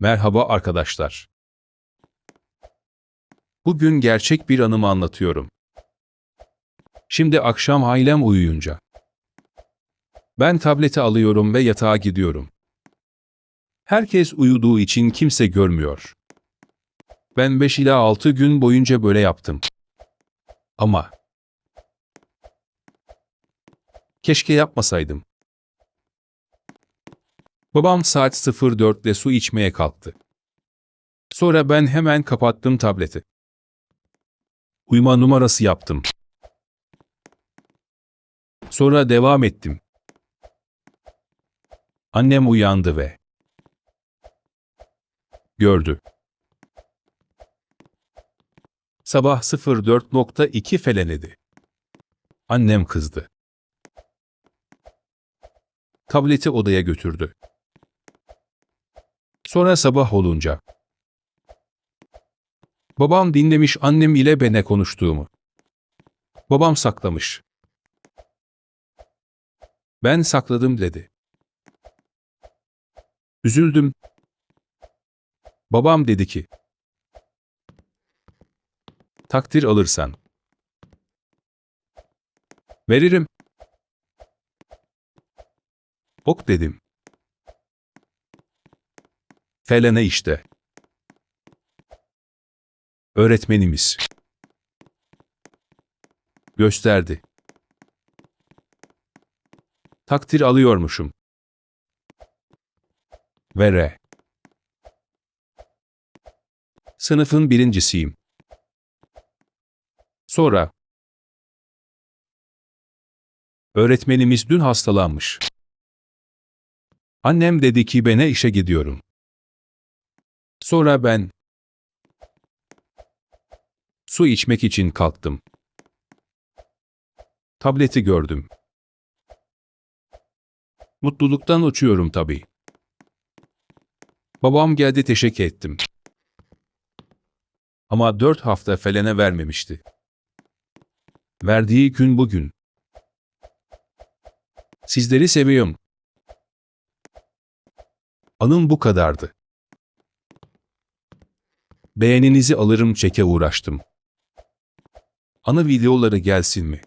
Merhaba arkadaşlar. Bugün gerçek bir anımı anlatıyorum. Şimdi akşam ailem uyuyunca. Ben tableti alıyorum ve yatağa gidiyorum. Herkes uyuduğu için kimse görmüyor. Ben 5 ila 6 gün boyunca böyle yaptım. Ama keşke yapmasaydım. Babam saat 04'te su içmeye kalktı. Sonra ben hemen kapattım tableti. Uyuma numarası yaptım. Sonra devam ettim. Annem uyandı ve gördü. Sabah 04.2 felenedi. Annem kızdı. Tableti odaya götürdü. Sonra sabah olunca. Babam dinlemiş annem ile bene konuştuğumu. Babam saklamış. Ben sakladım dedi. Üzüldüm. Babam dedi ki, takdir alırsan. Veririm. Ok dedim. Felene işte. Öğretmenimiz. Gösterdi. Takdir alıyormuşum. Vere. Sınıfın birincisiyim. Sonra. Öğretmenimiz dün hastalanmış. Annem dedi ki bene işe gidiyorum. Sonra ben su içmek için kalktım. Tableti gördüm. Mutluluktan uçuyorum tabii. Babam geldi teşekkür ettim. Ama dört hafta felene vermemişti. Verdiği gün bugün. Sizleri seviyorum. Anım bu kadardı. Beğeninizi alırım çeke uğraştım. Ana videoları gelsin mi?